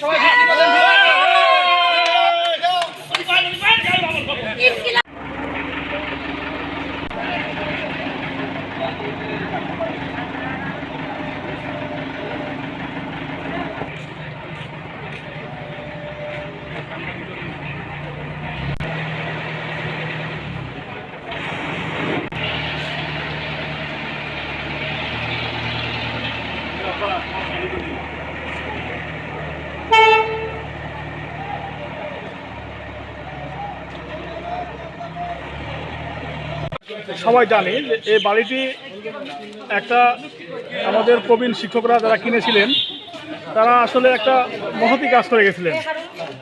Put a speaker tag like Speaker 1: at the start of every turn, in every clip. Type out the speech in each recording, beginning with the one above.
Speaker 1: সবাই জানে যে এই বাড়িটি একটা আমাদের প্রবীণ শিক্ষকরা যারা কিনেছিলেন, তারা আসলে একটা মহতি কাজ করে গেছিলেন।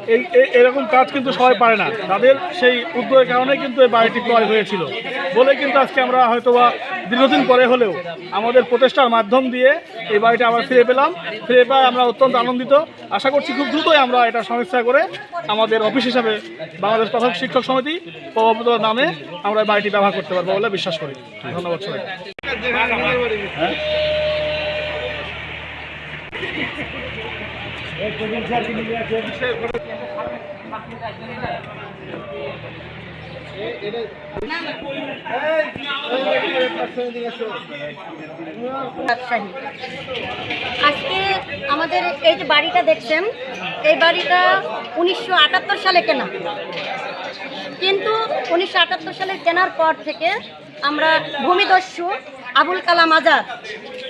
Speaker 1: এই- এরকম কাজ কিন্তু সবাই পারে না। তাদের সেই উদ্যোগের কারণে কিন্তু এই বাড়িটি ক্রয় হয়েছিল। বলে কিন্তু আজকে আমরা হয়তোবা দীর্ঘদিন পরে হলেও আমাদের প্রচেষ্টার মাধ্যম দিয়ে এই বাড়িটা আবার ফিরে পেলাম। ফিরে পাই আমরা অত্যন্ত আনন্দিত। আশা করছি খুব দ্রুতই আমরা এটা সংস্থা করে আমাদের অফিস হিসাবে বাংলাদেশ প্রাথমিক শিক্ষক সমিতি প্রভাবিত নামে আমরা এই বাড়িটি ব্যবহার করতে পারব বলে বিশ্বাস করি। ধন্যবাদ সবাই
Speaker 2: আজকে আমাদের এই যে বাড়িটা দেখছেন, এই বাড়িটা উনিশশো আটাত্তর সালে কেনা। কিন্তু উনিশশো আটাত্তর সালে কেনার পর থেকে আমরা ভূমিদস্যু আবুল কালাম আজাদ,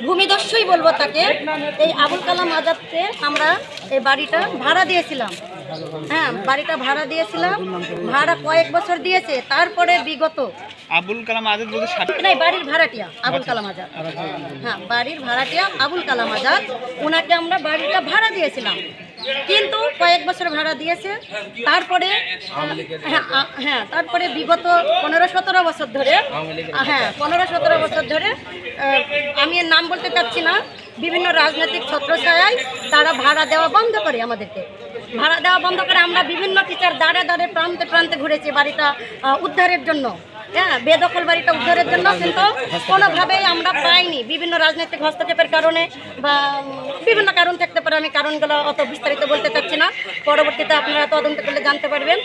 Speaker 2: ভূমিদস্যুই বলব তাকে, এই আবুল কালাম আজাদকে আমরা এই বাড়িটা ভাড়া দিয়েছিলাম। হ্যাঁ বাড়িটা ভাড়া দিয়েছিলাম। ভাড়া কয়েক বছর দিয়েছে তারপরে বিগত।
Speaker 3: আবুল কালাম আজাদ বলতে
Speaker 2: নাই বাড়ির ভাড়াটিয়া আবুল কালাম আজাদ। হ্যাঁ বাড়ির ভাড়াটিয়া আবুল কালাম আজাদ। ওনাকে আমরা বাড়িটা ভাড়া দিয়েছিলাম। কিন্তু কয়েক বছর ভাড়া দিয়েছে। তারপরে হ্যাঁ হ্যাঁ তারপরে বিগত পনেরো সতেরো বছর ধরে হ্যাঁ পনেরো সতেরো বছর ধরে আমি এর নাম বলতে চাচ্ছি না। বিভিন্ন রাজনৈতিক ছত্রছায়ায় তারা ভাড়া দেওয়া বন্ধ করে আমাদেরকে। ভাড়া দেওয়া বন্ধ করে আমরা বিভিন্ন টিচার দাঁড়ে দাঁড়ে প্রান্তে প্রান্তে ঘুরেছি বাড়িটা উদ্ধারের জন্য। হ্যাঁ বেদখল বাড়িটা উদ্ধারের জন্য কিন্তু কোনোভাবেই আমরা পাইনি। বিভিন্ন রাজনৈতিক হস্তক্ষেপের কারণে বা বিভিন্ন কারণ থাকতে পারে, আমি কারণগুলো অত বিস্তারিত বলতে চাচ্ছি না। পরবর্তীতে আপনারা তদন্ত করলে জানতে পারবেন।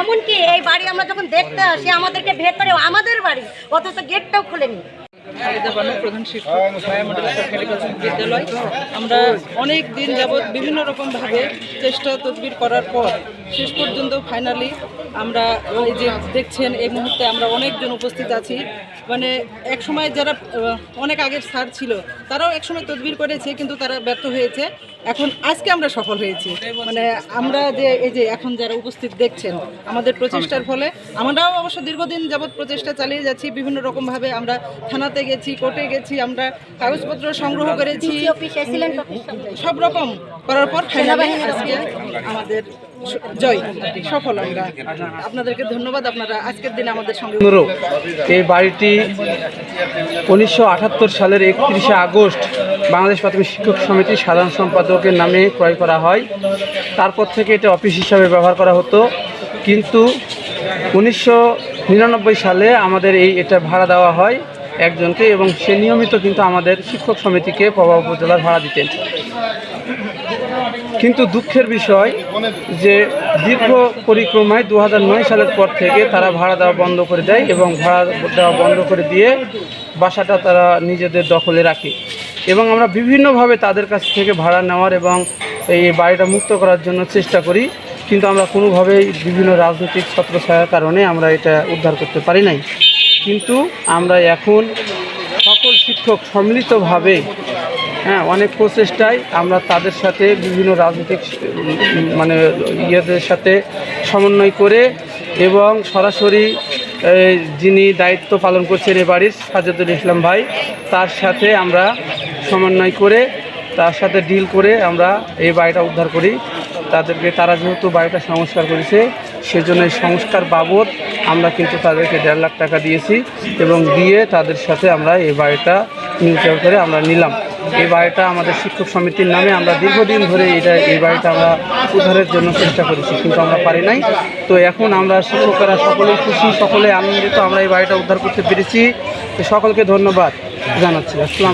Speaker 2: এমনকি এই বাড়ি আমরা যখন দেখতে আসি, আমাদেরকে ভেতরে আমাদের বাড়ি, অথচ গেটটাও খুলেনি।
Speaker 4: বিদ্যালয়। আমরা অনেক দিন যাবৎ বিভিন্ন রকম ভাবে চেষ্টা তদবির করার পর শেষ পর্যন্ত ফাইনালি আমরা এই যে দেখছেন এই মুহূর্তে আমরা অনেকজন উপস্থিত আছি। মানে এক সময় যারা অনেক আগের স্যার ছিল তারাও এক সময় তদবির করেছে কিন্তু তারা ব্যর্থ হয়েছে। এখন আজকে আমরা সফল হয়েছি। মানে আমরা যে এই যে এখন যারা উপস্থিত দেখছেন আমাদের প্রচেষ্টার ফলে আমরাও অবশ্য দীর্ঘদিন যাবৎ প্রচেষ্টা চালিয়ে যাচ্ছি বিভিন্ন রকমভাবে আমরা থানাতে গেছি কোর্টে গেছি আমরা কাগজপত্র সংগ্রহ করেছি।
Speaker 2: সব
Speaker 4: রকম করার পর আজকে আমাদের জয়। সফল আমরা। আপনাদেরকে ধন্যবাদ, আপনারা আজকের দিনে আমাদের সঙ্গে
Speaker 5: এই বাড়িটি উনিশশো আটাত্তর সালের একত্রিশে আগস্ট বাংলাদেশ প্রাথমিক শিক্ষক সমিতির সাধারণ সম্পাদকের নামে ক্রয় করা হয়। তারপর থেকে এটা অফিস হিসাবে ব্যবহার করা হতো। কিন্তু উনিশশো নিরানব্বই সালে আমাদের এই এটা ভাড়া দেওয়া হয় একজনকে এবং সে নিয়মিত কিন্তু আমাদের শিক্ষক সমিতিকে প্রভাব উপজেলার ভাড়া দিতেন। কিন্তু দুঃখের বিষয় যে দীর্ঘ পরিক্রমায় দু হাজার নয় সালের পর থেকে তারা ভাড়া দেওয়া বন্ধ করে দেয় এবং ভাড়া দেওয়া বন্ধ করে দিয়ে বাসাটা তারা নিজেদের দখলে রাখে। এবং আমরা বিভিন্নভাবে তাদের কাছ থেকে ভাড়া নেওয়ার এবং এই বাড়িটা মুক্ত করার জন্য চেষ্টা করি, কিন্তু আমরা কোনোভাবেই বিভিন্ন রাজনৈতিক ছত্রছায়ার কারণে আমরা এটা উদ্ধার করতে পারি নাই। কিন্তু আমরা এখন সকল শিক্ষক সম্মিলিতভাবে হ্যাঁ অনেক প্রচেষ্টায় আমরা তাদের সাথে বিভিন্ন রাজনৈতিক মানে ইয়েদের সাথে সমন্বয় করে এবং সরাসরি যিনি দায়িত্ব পালন করছেন এ বাড়ির সাজেদুল ইসলাম ভাই, তার সাথে আমরা সমন্বয় করে, তার সাথে ডিল করে আমরা এই বাড়িটা উদ্ধার করি। তাদেরকে, তারা যেহেতু বাড়িটা সংস্কার করেছে, সেজন্য এই সংস্কার বাবদ আমরা কিন্তু তাদেরকে দেড় লাখ টাকা দিয়েছি এবং দিয়ে তাদের সাথে আমরা এই বাড়িটা মিউচুয়াল করে আমরা নিলাম। এই বাড়িটা আমাদের শিক্ষক সমিতির নামে আমরা দীর্ঘদিন ধরে এটা, এই বাড়িটা আমরা উদ্ধারের জন্য চেষ্টা করেছি, কিন্তু আমরা পারি নাই। তো এখন আমরা শিক্ষকেরা সকলেই খুশি, সকলে আনন্দিত আমরা এই বাড়িটা উদ্ধার করতে পেরেছি। সকলকে ধন্যবাদ জানাচ্ছি। আসসালাম